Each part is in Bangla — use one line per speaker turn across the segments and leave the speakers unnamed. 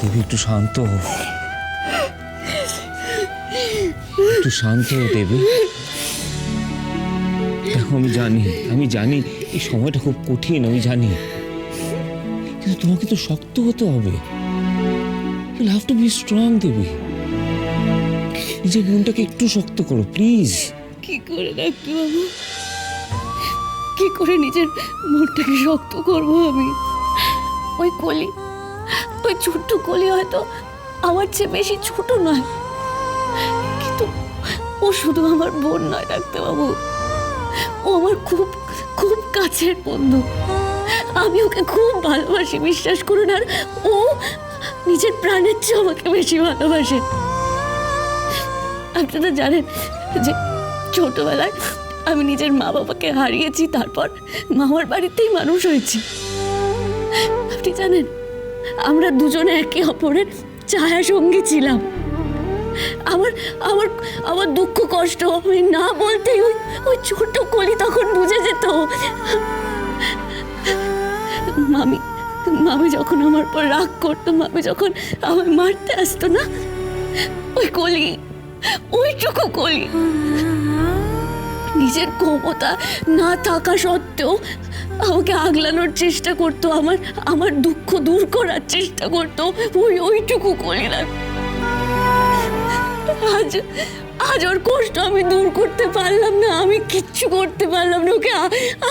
দেবী, একটু শান্ত হও। একটু শান্ত হও দেবী। দেখো, আমি জানি আমি জানি, এই সময়টা খুব কঠিন, আমি জানি। কিন্তু তোমাকে তো শক্ত হতে হবে। You have to be strong Devi. নিজের মনটাকে একটু শক্ত করো প্লিজ
কি করে রাখব বাবু কি করে নিজের মনটাকে শক্ত করব আমি? ওই কলি ওই ছোট্ট কলি হয়তো আমার চেয়ে বেশি ছোট নয়। কিন্তু ও শুধু আমার বোন নয় ডাক্তার বাবু ও আমার খুব খুব কাছের বন্ধু। আমি ওকে খুব ভালোবাসি, বিশ্বাস করুন। আর ও নিজের প্রাণের চেয়ে আমাকে বেশি ভালোবাসে। আপনারা জানেন যে ছোটবেলায় আমি নিজের মা বাবাকে হারিয়েছি, তারপর মামার বাড়িতেই মানুষ হয়েছি। আপনি জানেন আমরা দুজনে একে অপরের ছায়া সঙ্গী ছিলাম। আমার আমার আমার দুঃখ কষ্ট আমি না বলতেই ওই ওই ছোট কলি তখন বুঝে যেত। মামি মামি যখন আমার পর রাগ করতো, মামি যখন আমায় মারতে আসতো না, ওই কলি, ওইটুকু কলি। নিজের ক্ষমতা না থাকা সত্ত্বেও আমাকে আগলানোর চেষ্টা করতো, আমার আমার দুঃখ দূর করার চেষ্টা করতো, ওই, ওইটুকু কলি না। আজ আজ ওর কষ্ট আমি দূর করতে পারলাম না, আমি কিচ্ছু করতে পারলাম না, ওকে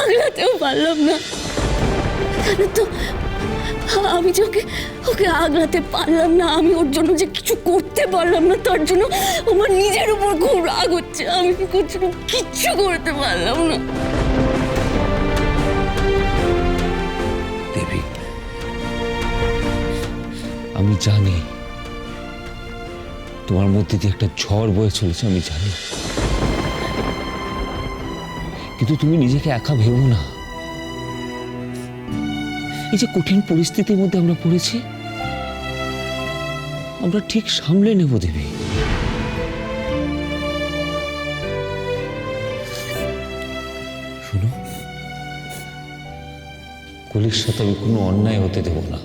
আগলাতেও পারলাম না। তো আমি যে ওকে ওকে আগলাতে পারলাম না, আমি ওর জন্য যে কিছু করতে পারলাম না, তার জন্য আমার নিজের উপর খুব রাগ হচ্ছে, আমি কিচ্ছু করতে পারলাম না।
আমি জানি তোমার মধ্যে দিয়ে একটা ঝড় বয়ে চলেছে, আমি জানি। কিন্তু তুমি নিজেকে একা ভেবো না। এই যে কঠিন পরিস্থিতির মধ্যে আমরা পড়েছি, আমরা ঠিক সামলে নেব দেবী। শুনো, কলির সাথে আমি কোনো অন্যায় হতে দেব না।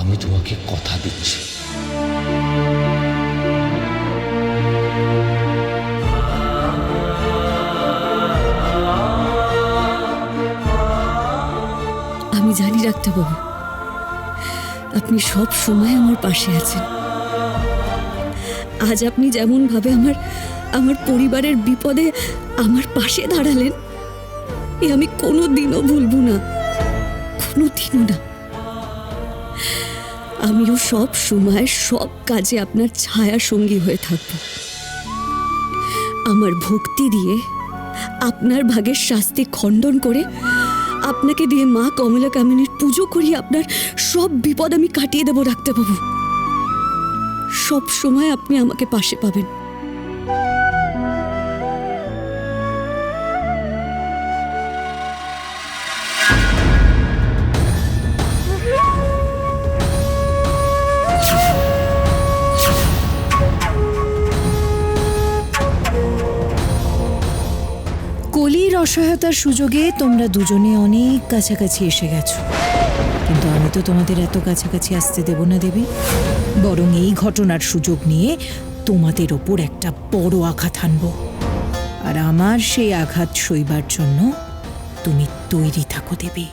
আমি তোমাকে কথা দিচ্ছি।
আমি জানি, ডাক্তারবাবু। আপনি সব সময় আমার পাশে আছেন। আজ আপনি যেমন ভাবে আমার আমার পরিবারের বিপদে আমার পাশে দাঁড়ালেন, এ আমি কোনো দিনও ভুলবো না কোনো দিনও না। আমিও সব সময় সব কাজে আপনার ছায়া সঙ্গী হয়ে থাকব। আমার ভক্তি দিয়ে আপনার ভাগের শাস্তি খণ্ডন করে আপনাকে দিয়ে মা কমলা কামিনীর পুজো করি আপনার সব বিপদ আমি কাটিয়ে দেবো, ডাক্তারবাবু। সব সময় আপনি আমাকে পাশে পাবেন।
অসহায়তার সুযোগে তোমরা দুজনে অনেক কাছাকাছি এসে গেছো। কিন্তু আমি তো তোমাদের এত কাছাকাছি আসতে দেব না, দেবী। বরং এই ঘটনার সুযোগ নিয়ে তোমাদের ওপর একটা বড় আঘাত আনব আর আমার সেই আঘাত সইবার জন্য তুমি তৈরি থাকো, দেবী।